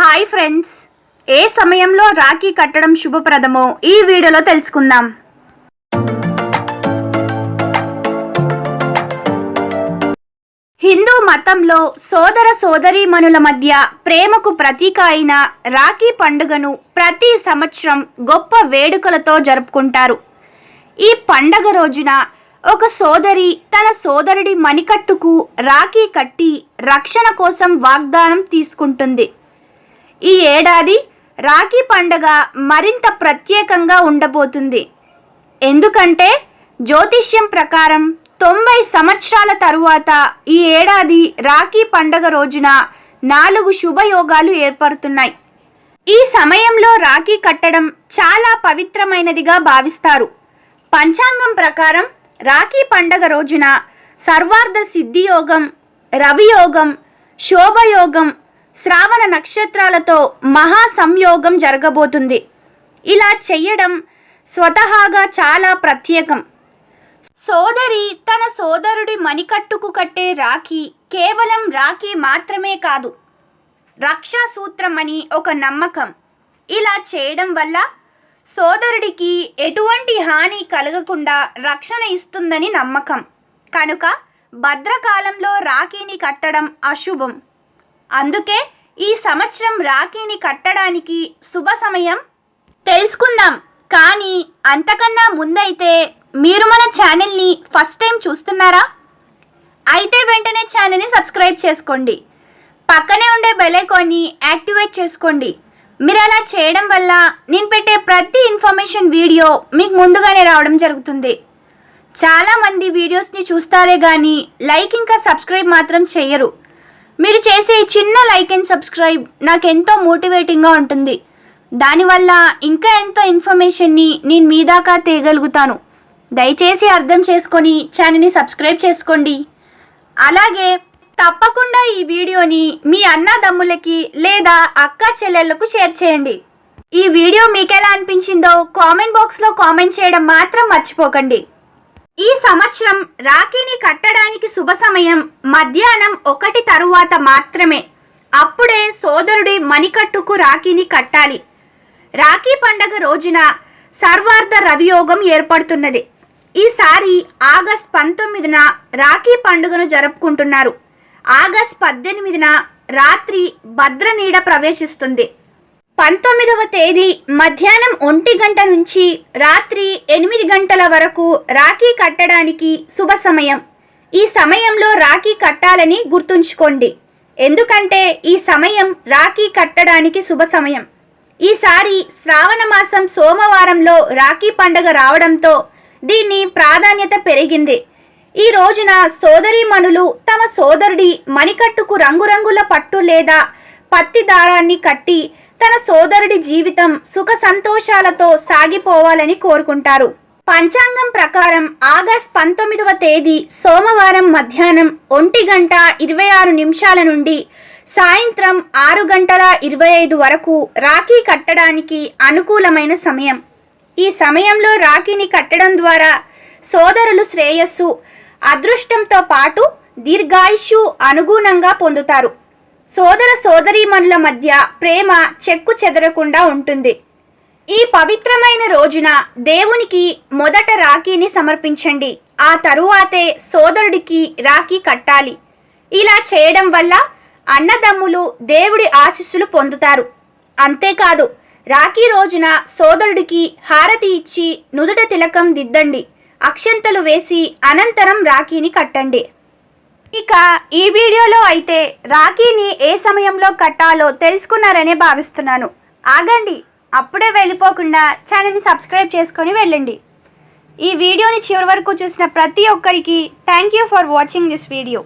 Hi friends. ఏ సమయంలో రాఖీ కట్టడం శుభప్రదమో ఈ వీడియోలో తెలుసుకుందాం. హిందూ మతంలో సోదర సోదరీమణుల మధ్య ప్రేమకు ప్రతీక అయిన రాఖీ పండుగను ప్రతి సంవత్సరం గొప్ప వేడుకలతో జరుపుకుంటారు. ఈ పండగ రోజున ఒక సోదరి తన సోదరుడి మణికట్టుకు రాఖీ కట్టి రక్షణ కోసం వాగ్దానం తీసుకుంటుంది. ఈ ఏడాది రాఖీ పండగ మరింత ప్రత్యేకంగా ఉండబోతుంది. ఎందుకంటే జ్యోతిష్యం ప్రకారం తొంభై సంవత్సరాల తరువాత ఈ ఏడాది రాఖీ పండగ రోజున నాలుగు శుభయోగాలు ఏర్పడుతున్నాయి. ఈ సమయంలో రాఖీ కట్టడం చాలా పవిత్రమైనదిగా భావిస్తారు. పంచాంగం ప్రకారం రాఖీ పండగ రోజున సర్వార్థ సిద్ధియోగం రవియోగం శోభయోగం శ్రావణ నక్షత్రాలతో మహా సంయోగం జరగబోతుంది. ఇలా చెయ్యడం స్వతహాగా చాలా ప్రత్యేకం. సోదరి తన సోదరుడి మణికట్టుకు కట్టే రాఖీ కేవలం రాఖీ మాత్రమే కాదు రక్షా సూత్రం అని ఒక నమ్మకం. ఇలా చేయడం వల్ల సోదరుడికి ఎటువంటి హాని కలగకుండా రక్షణ ఇస్తుందని నమ్మకం. కనుక భద్రకాలంలో రాఖీని కట్టడం అశుభం. అందుకే ఈ సంవత్సరం రాఖీని కట్టడానికి శుభ సమయం. తెలుసుకుందాం. కానీ అంతకన్నా ముందైతే మీరు మన ఛానల్ని ఫస్ట్ టైం చూస్తున్నారా? అయితే వెంటనే ఛానల్ని సబ్స్క్రైబ్ చేసుకోండి. పక్కనే ఉండే బెలైకాన్ని యాక్టివేట్ చేసుకోండి. మీరు అలా చేయడం వల్ల నేను పెట్టే ప్రతి ఇన్ఫర్మేషన్ వీడియో మీకు ముందుగానే రావడం జరుగుతుంది. చాలామంది వీడియోస్ని చూస్తారే కానీ లైక్ ఇంకా సబ్స్క్రైబ్ మాత్రం చేయరు మీరు చేసే చిన్న లైక్ అండ్ సబ్స్క్రైబ్ నాకు ఎంతో మోటివేటింగ్గా ఉంటుంది. దానివల్ల ఇంకా ఎంతో ఇన్ఫర్మేషన్ని నేను మీ దాకా తేయగలుగుతాను దయచేసి అర్థం చేసుకొని ఛానల్ని సబ్స్క్రైబ్ చేసుకోండి. అలాగే తప్పకుండా ఈ వీడియోని మీ అన్నదమ్ములకి లేదా అక్క చెల్లెళ్ళకు షేర్ చేయండి. ఈ వీడియో మీకెలా అనిపించిందో కామెంట్ బాక్స్లో కామెంట్ చేయడం మాత్రం మర్చిపోకండి. ఈ సంవత్సరం రాఖీని కట్టడానికి శుభ సమయం మధ్యాహ్నం ఒకటి తరువాత మాత్రమే. అప్పుడే సోదరుడి మణికట్టుకు రాఖీని కట్టాలి. రాఖీ పండగ రోజున సర్వార్థ రవియోగం ఏర్పడుతున్నది. ఈసారి ఆగస్ట్ పంతొమ్మిదిన రాఖీ పండుగను జరుపుకుంటున్నారు. ఆగస్ట్ పద్దెనిమిదిన రాత్రి భద్రనీడ ప్రవేశిస్తుంది. పంతొమ్మిదవ తేదీ మధ్యాహ్నం ఒంటి గంట నుంచి రాత్రి ఎనిమిది గంటల వరకు రాఖీ కట్టడానికి శుభ సమయం. ఈ సమయంలో రాఖీ కట్టాలని గుర్తుంచుకోండి. ఎందుకంటే ఈ సమయం రాఖీ కట్టడానికి శుభ సమయం. ఈసారి శ్రావణ మాసం సోమవారంలో రాఖీ పండగ రావడంతో దీన్ని ప్రాధాన్యత పెరిగింది. ఈ రోజున సోదరీమణులు తమ సోదరుడి మణికట్టుకు రంగురంగుల పట్టు లేదా పత్తి దారాన్ని కట్టి తన సోదరుడి జీవితం సుఖ సంతోషాలతో సాగిపోవాలని కోరుకుంటారు. పంచాంగం ప్రకారం ఆగస్ట్ పంతొమ్మిదవ తేదీ సోమవారం మధ్యాహ్నం ఒంటి గంట ఇరవై ఆరు నిమిషాల నుండి సాయంత్రం ఆరు గంటల ఇరవై ఐదు వరకు రాఖీ కట్టడానికి అనుకూలమైన సమయం. ఈ సమయంలో రాఖీని కట్టడం ద్వారా సోదరులు శ్రేయస్సు అదృష్టంతో పాటు దీర్ఘాయుషు అనుగుణంగా పొందుతారు. సోదర సోదరీమణుల మధ్య ప్రేమ చెక్కు చెదరకుండా ఉంటుంది. ఈ పవిత్రమైన రోజున దేవునికి మొదట రాఖీని సమర్పించండి. ఆ తరువాతే సోదరుడికి రాఖీ కట్టాలి. ఇలా చేయడం వల్ల అన్నదమ్ములు దేవుడి ఆశీస్సులు పొందుతారు. అంతేకాదు రాఖీ రోజున సోదరుడికి హారతి ఇచ్చి నుదుట తిలకం దిద్దండి. అక్షంతలు వేసి అనంతరం రాఖీని కట్టండి. ఇక ఈ వీడియోలో అయితే రాఖీని ఏ సమయంలో కట్టాలో తెలుసుకున్నారనే భావిస్తున్నాను. ఆగండి అప్పుడే వెళ్ళిపోకుండా ఛానల్ని సబ్స్క్రైబ్ చేసుకొని వెళ్ళండి. ఈ వీడియోని చివరి వరకు చూసిన ప్రతి ఒక్కరికి thank you for watching this video.